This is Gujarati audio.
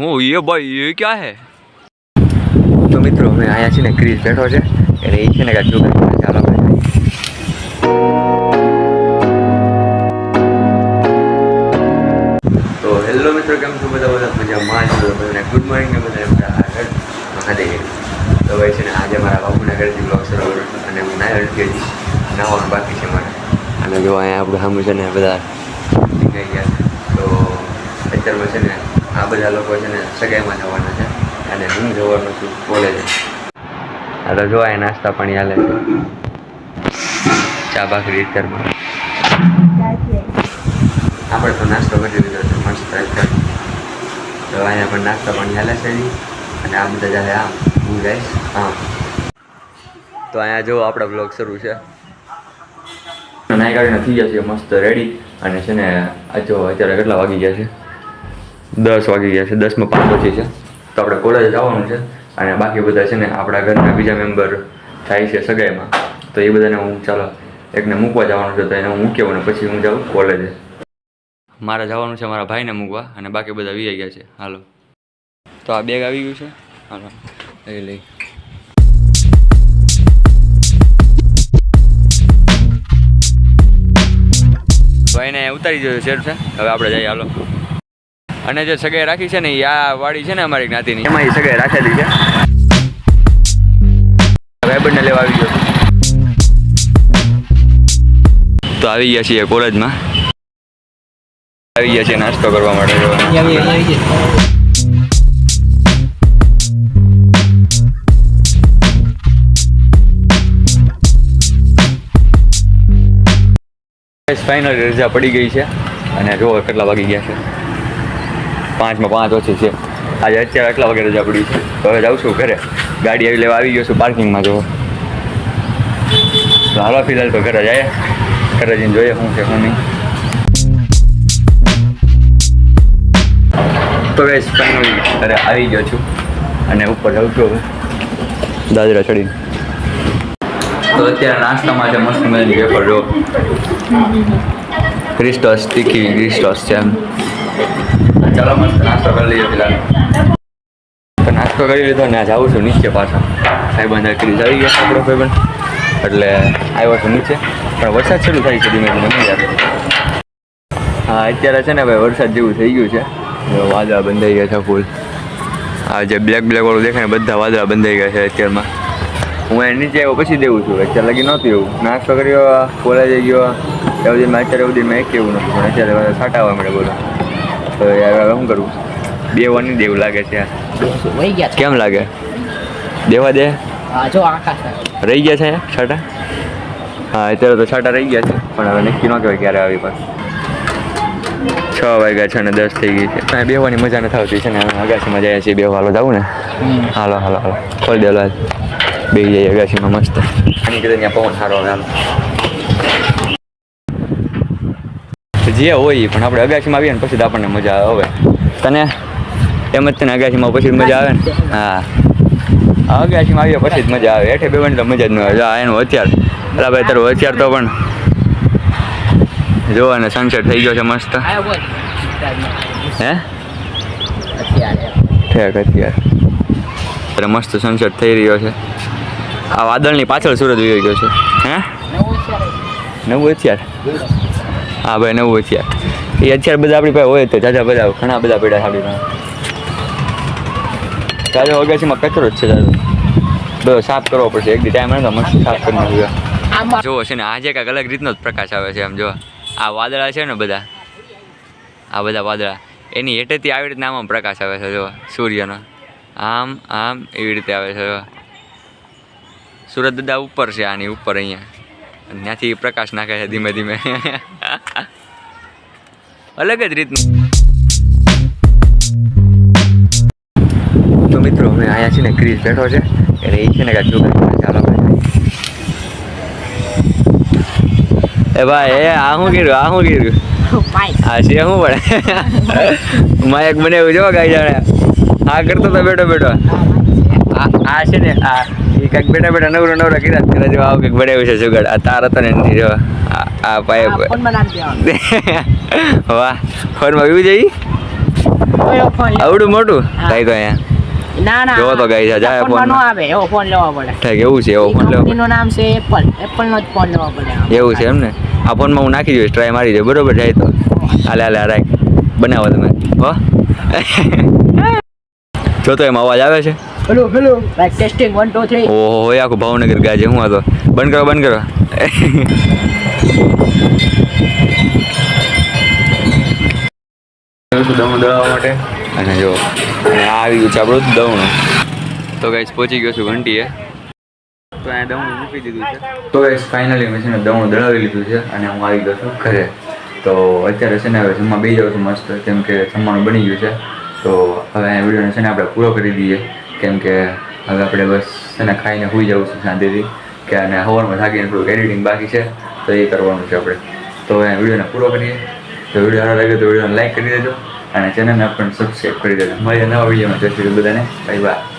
હું એ ભાઈ એ ક્યાં હે? તો મિત્રો, અમે અહીંયા છે ને ક્રીઝ બેઠો છે. એટલે એ છે ને કાંઈક જોગા ચાલો તો હેલો મિત્રો, કેમ છો? બધા બધા મજામાં છો? બધાને ગુડ મોર્નિંગ બધા બધા આગળ મહાદેવ. તો ભાઈ છે ને, આજે મારા બાપુના ઘરેથી બ્લોક શરૂ અને હું ના અડકે નાવાનું બાકી છે મારે. અને જો અહીંયા આપણે સામે છે ને, બધા ગયા તો અત્યારમાં છે ને બધા લોકો છે ને સગાઈમાં જવાના છે. અને હું જવાનો છું કોલેજે. આ તો જોવાય નાસ્તા પાણી હાલે છે. ચા ભાખરી અત્યારમાં. આપણે તો નાસ્તો કરી દીધો છે, મસ્ત એકદમ તો અહીંયા પણ નાસ્તા પાણી હાલે છે અને આ બધા જાય આમ, હું જઈશ, આમ. તો અહીંયા જો આપણા બ્લોગ શરૂ છે. નાઈ કાઢીને થઈ જશે મસ્ત રેડી અને છે ને, આ જો અત્યારે કેટલા વાગી ગયા છે? દસ વાગી ગયા છે. દસમાં પાંચ પછી છે. તો આપણે કોલેજ જવાનું છે અને બાકી બધા છે ને આપણા ઘરના બીજા મેમ્બર થાય છે સગાઈમાં. તો એ બધાને હું ચાલો એકને મૂકવા જવાનું છે તો એને હું મૂક્યો અને પછી હું જાઉં કોલેજે મારે જવાનું છે મારા ભાઈને મૂકવા અને બાકી બધા વી ગયા છે. હાલો. તો આ બેગ આવી ગયું છે. હાલો. લઈ. લઈ ભાઈને ઉતારી દીધો શેર છે. હવે આપણે જઈએ, હાલો. અને જે સગાઈ રાખી છે ને આ વાડી છે ને અમારી જ્ઞાતિની. એમાં એ સગાઈ રાખેલી છે. ભાઈબંધને લેવા આવી ગયો તો આવી ગયા છીએ કોલેજમાં. આવી ગયા છીએ નાસ્તો કરવા માટે. ફાઇનલ રજા પડી ગઈ છે. અને જો કેટલા વાગી ગયા છે. પાંચમાં પાંચ ઓછી છે. આજે અત્યારે આટલા વાગે રજા છે. તો હવે જાઉં છું ઘરે. ગાડી આવી લેવા આવી ગયો છું પાર્કિંગમાં જો હાલો ફિલહાલ તો ઘરે જાય. ઘરે જઈને જોઈએ શું છે, શું નહીં. તો ગઈશ ફાઇનલી ઘરે આવી ગયો છું. અને ઉપર જાઉં છું હવે. દાદરા ચડીને. તો અત્યારે નાસ્તામાં છે મસ્ત મજાની વેફર જો ક્રિસ્ટોસ તીખી ક્રિસ્ટોસ છે એમ. ચાલો નાસ્તો કરી લઈએ ફિલહાલ નાસ્તો કરી લીધો ને જાઉં છું નીચે પાછા. સાહેબ અંદર ક્રીઝ આવી ગયા આપણો ભાઈબંધ. એટલે આવ્યો છું નીચે. પણ વરસાદ શરૂ થાય છે ધીમે ધીમે નહીં હા, અત્યારે છે ને ભાઈ વરસાદ જેવું થઈ ગયું છે. વાદળા બંધાઈ ગયા છે ફૂલ. આ જે બ્લેક બ્લેક વાળું દેખાય બધા વાદળા બંધાઈ ગયા છે અત્યારમાં. હું એ નીચે આવ્યો પછી દેવું છું. અત્યારે લગી નહોતું એવું. નાસ્તો કર્યો, કોલેજે ગયો. ત્યાં સુધી અત્યારે સુધી મેં એક એવું નથી, પણ અત્યારે સાટા આવવા મળે બોલો. તો યાર હવે શું કરું? બે વાની દેવ લાગે છે વહી ગયા કેમ લાગે? દેવા દે. હા જો આકાશ રહી ગયા છે છાટા? હા અત્યારે તો છાંટા રહી ગયા છે પણ હવે નક્કી ન કહેવાય ક્યારે આવી પાસ છ વાગ્યા છે અને દસ થઈ ગઈ છે. બેવાની મજા નથી આવતી છે ને અમે અગાસીમાં જઈએ છીએ બે હાલો જાવું ને? હાલો હાલો હાલો. ખોલી દેલો બે જઈએ અગાસીમાં મસ્ત. આની કદાચ ત્યાં પવન સારો આવે હાલો. જે હોય પણ આપણે અગાસીમાં આવીએ ને પછી તો આપણને મજા આવે. તને એમ જ તને અગાસીમાં પછી મજા આવે ને? હા. અગાસીમાં આવીએ પછી જ મજા આવે. એઠે બેવાની તો મજા જ ન આવે. એનું હથિયાર. અલા ભાઈ, તારું હથિયાર તો પણ જો અને સનસેટ થઈ ગયો છે મસ્ત. હે? અત્યારે ઠેક, હથિયાર. અરે મસ્ત સનસેટ થઈ રહ્યો છે. આ વાદળની પાછળ સૂરજ વહી ગયો છે. હે? નવું હથિયાર. હા ભાઈ નવું હથિયાર એ હથિયાર બધા આપણી પાસે હોય તો જાજા બધા, ઘણા બધા પડ્યા આપણી પાસે. જાજો અગાસીમાં કચરો જ છે ચાલો બધો સાફ કરવો પડશે. એક ટાઈમ હોય તો મસ્ત સાફ કરી નાખ્યો જુઓ છે ને, આજે કાંઈક અલગ રીતનો જ પ્રકાશ આવે છે આમ જો આ વાદળા છે ને બધા. આ બધા વાદળા. એની હેઠેથી આવી રીતના આમાં પ્રકાશ આવે છે જો સૂર્યનો. આમ આમ એવી રીતે આવે છે સુરત દાદા ઉપર છે આની ઉપર અહીંયા. ત્યાંથી પ્રકાશ નાખે છે ધીમે ધીમે. અલગ જ રીતનું. તો મિત્રો અમે અહીંયા છે ને ક્રિસ બેઠો છે. એટલે એ છે ને કાંઈક જોગાઈ ચાલો એ ભાઈ એ આ શું કર્યું? આ શું કર્યું? આ છે શું પડે માયક એવું જો ગાઈ જાણે. આ કરતો તો બેઠો બેઠો. આ છે ને આ એ કંઈક બેઠા બેઠા નવરો નવરો કીધા કરે જો આવું કંઈક બનાવ્યું છે સુગડ આ તાર હતો ને આ પાઇપ. વાહ ફોનમાં વ્યૂ જઈ. આવડું મોટું. થાય તો અહીંયા? ના ના જોવો તો આ જાય ફોનમાં ન આવે એવો ફોન લેવો પડે. થાય એવું છે એવો ફોન લેવો કંપનીનું નામ છે એપલ એપલ નો જ ફોન લેવો પડે એવું છે એમ ને આ ફોનમાં હું નાખી દઈશ ટ્રાય મારી દે બરોબર જાય તો. હાલે હાલે રાખ. બનાવો તમે. હો? જો તો એમાં અવાજ આવે છે. Hello hello. લાઈક ટેસ્ટિંગ 1 2 3 ઓહો હોય આખું ભાવનગર ગાજે હું તો. બંધ કરો બંધ કરો. આવ્યો છું દમણ દળવા માટે. અને જો આવી ગયું છે આપણું દવણું તો ગાઈસ પહોંચી ગયો છું ઘંટીએ. તો અહીંયા દવણું મૂકી દીધું છે. તો ગાઈસ ફાઇનલી મેં છે ને દવણું દળાવી લીધું છે અને હું આવી ગયો છું ઘરે. તો અત્યારે છે ને હવે જમવા બેસી જાઉં છું મસ્ત કેમ કે જમવાનું બની ગયું છે. તો હવે આ વિડીયોને છે ને આપણે પૂરો કરી દઈએ. કેમ કે હવે આપણે બસ છે ને ખાઈને હોઈ જવું છું શાંતિથી. કે અને હવારમાં થાકીને થોડુંક એડિટિંગ બાકી છે તો એ કરવાનું છે આપણે. તો અહીંયા વિડીયોને પૂરો કરીએ. તો વીડિયો સારો લાગે તો વિડીયોને લાઈક કરી દેજો અને ચેનલને પણ સબસ્ક્રાઈબ કરી દેજો. મળીએ નવા વિડીયોમાં. જય શ્રી બધાને. Bye bye